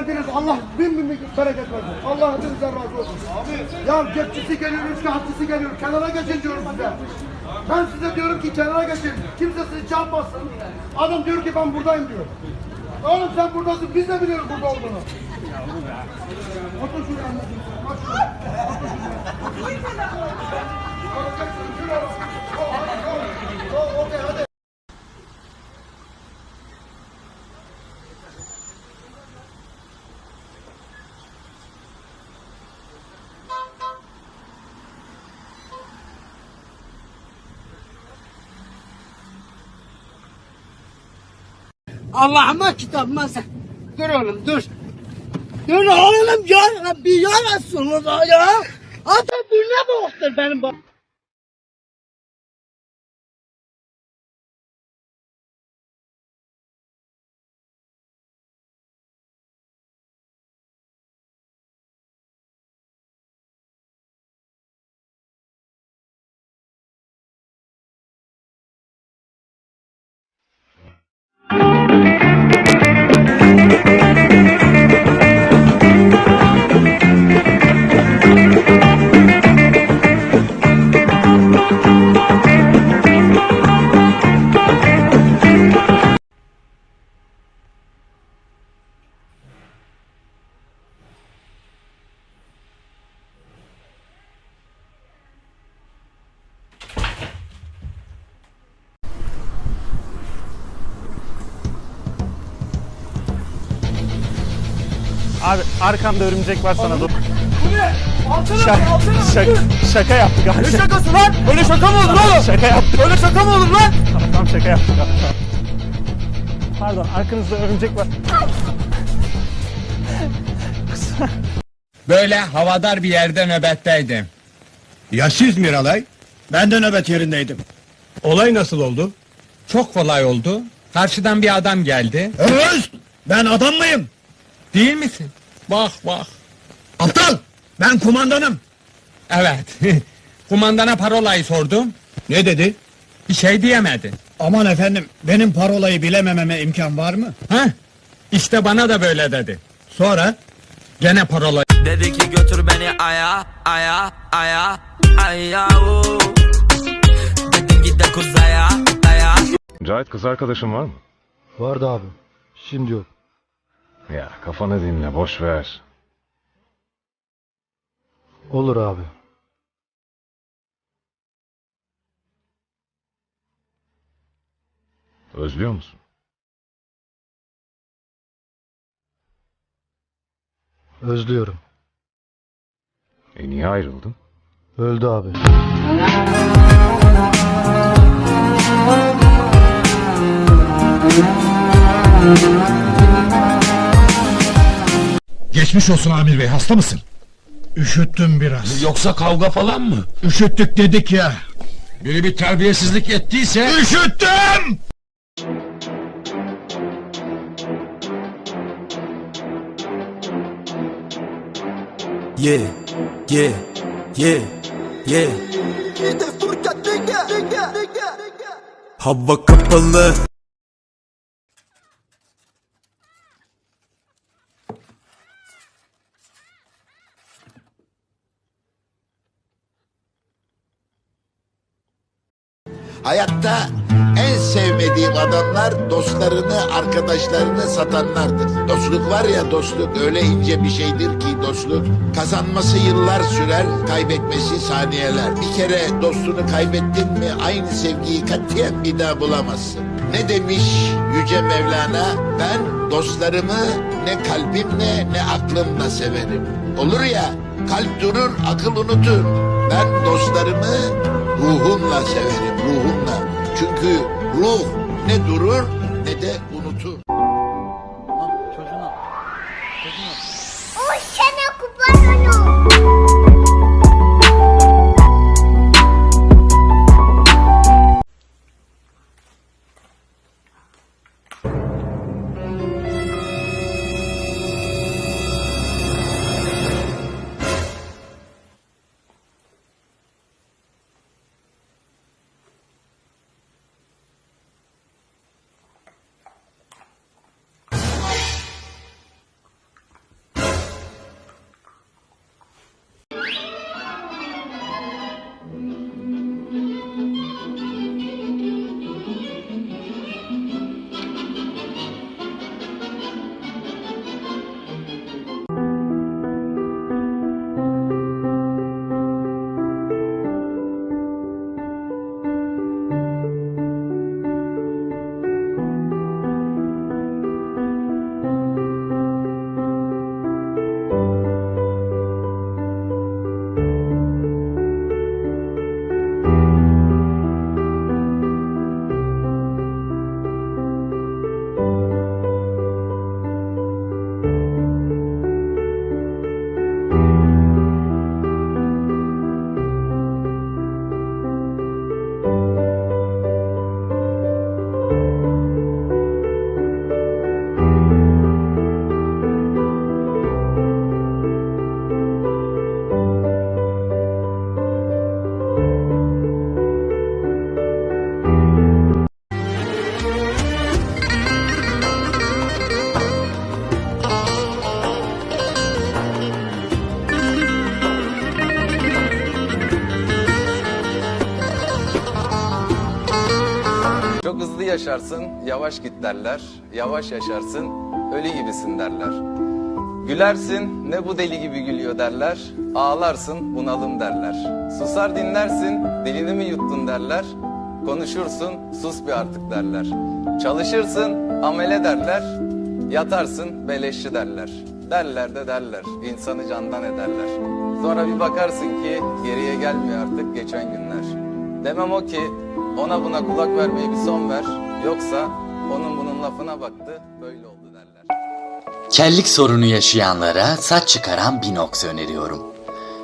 geldiniz. Allah bin bin bereket versin. Allah hepinizden razı olsun. Abi. Ya cepçisi geliyor, üçkağıtçısı geliyor. Kenara geçin diyorum size. Ben size diyorum ki kenara geçin. Kimse sizi çarpmasın. Adam diyor ki ben buradayım diyor. Oğlum sen buradasın. Biz de biliyoruz burada olduğunu. Otur şuraya. Bak şuraya. Otur şuraya. Olacaksın, şuraya. O, hadi, o. O, okey, hadi. Allah'ıma kitabıma sen. Dur oğlum dur. Dur oğlum ya bir ya. Ata dünya boğuktur benim bak. Abi arkamda örümcek var sana dur. Bu ne? Altına Şaka, bak, altına şaka, şaka yaptık abi. Ne şakası lan? Böyle şaka mı olur oğlum? Şaka yaptık. Böyle şaka mı olur lan? Tamam, tamam şaka yaptık abi. tamam. Pardon arkanızda örümcek var. Böyle havadar bir yerde nöbetteydim. Ya siz Miralay? Ben de nöbet yerindeydim. Olay nasıl oldu? Çok kolay oldu. Karşıdan bir adam geldi. Öz! Ben adam mıyım? Değil misin? Bak bak. Aptal! Ben kumandanım. Evet. Kumandana parolayı sordum. Ne dedi? Bir şey diyemedi. Aman efendim, benim parolayı bilemememe imkan var mı? Ha? İşte bana da böyle dedi. Sonra? Gene parola. Dedi ki götür beni aya aya aya aya oo. Dedim git de kuzaya aya Cahit kız arkadaşın var mı? Vardı abi. Şimdi yok. Ya kafanı dinle boş ver. Olur abi. Özlüyor musun? Özlüyorum. E niye ayrıldın? Öldü abi. Geçmiş olsun Amir Bey, hasta mısın? Üşüttüm biraz. Yoksa kavga falan mı? Üşüttük dedik ya. Biri bir terbiyesizlik ettiyse... Üşüttüm! Yeah yeah yeah yeah Hava kapalı Hayatta en sevmediğim adamlar dostlarını, arkadaşlarını satanlardır. Dostluk var ya dostluk öyle ince bir şeydir ki dostluk. Kazanması yıllar sürer, kaybetmesi saniyeler. Bir kere dostunu kaybettin mi aynı sevgiyi katiyen bir daha bulamazsın. Ne demiş Yüce Mevlana? Ben dostlarımı ne kalbimle ne aklımla severim. Olur ya kalp durur akıl unutur. Ben dostlarımı ruhumla severim ruhumla. Çünkü ruh ne durur ne de Hızlı yaşarsın, yavaş git derler. Yavaş yaşarsın, ölü gibisin derler. Gülersin, ne bu deli gibi gülüyor derler. Ağlarsın, bunalım derler. Susar dinlersin, dilini mi yuttun derler. Konuşursun, sus bir artık derler. Çalışırsın, amele derler. Yatarsın, beleşçi derler. Derler de derler, insanı candan ederler. Sonra bir bakarsın ki geriye gelmiyor artık geçen günler. Demem o ki ona buna kulak vermeyi bir son ver. Yoksa onun bunun lafına baktı, böyle oldu derler. Kellik sorunu yaşayanlara saç çıkaran Binox öneriyorum.